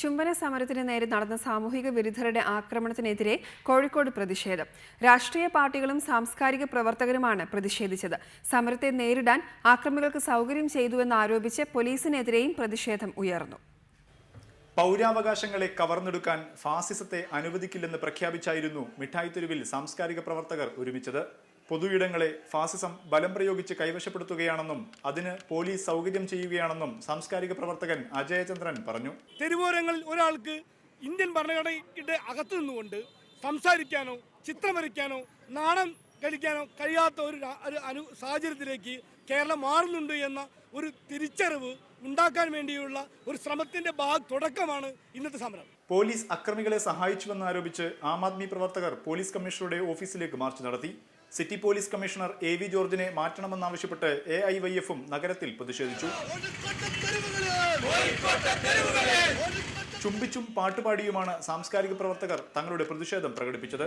ചുംബന സമരത്തിന് നേരെ നടന്ന സാമൂഹിക വിരുദ്ധരുടെ ആക്രമണത്തിനെതിരെ കോഴിക്കോട് പ്രതിഷേധം. രാഷ്ട്രീയ പാർട്ടികളും സാംസ്കാരിക പ്രവർത്തകരുമാണ് പ്രതിഷേധിച്ചത്. സമരത്തെ നേരിടാൻ ആക്രമികൾക്ക് സൗകര്യം ചെയ്തുവെന്ന് ആരോപിച്ച് പോലീസിനെതിരെയും പ്രതിഷേധം ഉയർന്നു. പൗരാവകാശങ്ങളെ കവർന്നെടുക്കാൻ ഫാസിസത്തെ അനുവദിക്കില്ലെന്ന് പ്രഖ്യാപിച്ചായിരുന്നു മിഠായി തെരുവിൽ സാംസ്കാരിക പ്രവർത്തകർ ഒരുമിച്ചത്. പൊതുയിടങ്ങളെ ഫാസിസം ബലം പ്രയോഗിച്ച് കൈവശപ്പെടുത്തുകയാണെന്നും അതിന് പോലീസ് സൗകര്യം ചെയ്യുകയാണെന്നും സാംസ്കാരിക പ്രവർത്തകൻ അജയചന്ദ്രൻ പറഞ്ഞു. തെരുവോരങ്ങളിൽ ഒരാൾക്ക് ഇന്ത്യൻ ഭരണഘടനയുടെ അകത്തു നിന്നുകൊണ്ട് സംസാരിക്കാനോ ചിത്രം വരയ്ക്കാനോ നാണം കളിക്കാനോ കഴിയാത്ത ഒരു അനു സാഹചര്യത്തിലേക്ക് കേരളം മാറുന്നുണ്ട് എന്ന ഒരു തിരിച്ചറിവ് ഉണ്ടാക്കാൻ വേണ്ടിയുള്ള ഒരു ശ്രമത്തിന്റെ ഭാഗ തുടക്കമാണ് ഇന്നത്തെ സമരം. പോലീസ് അക്രമികളെ സഹായിച്ചുവെന്ന് ആരോപിച്ച് ആം ആദ്മി പ്രവർത്തകർ പോലീസ് കമ്മീഷണറുടെ ഓഫീസിലേക്ക് മാർച്ച് നടത്തി. City police commissioner A V ജോർജിനെ മാറ്റണമെന്നാവശ്യപ്പെട്ട് എ ഐ വൈ എഫും നഗരത്തിൽ പ്രതിഷേധിച്ചു. ചുംബിച്ചും പാട്ടുപാടിയുമാണ് സാംസ്കാരിക പ്രവർത്തകർ തങ്ങളുടെ പ്രതിഷേധം പ്രകടിപ്പിച്ചത്.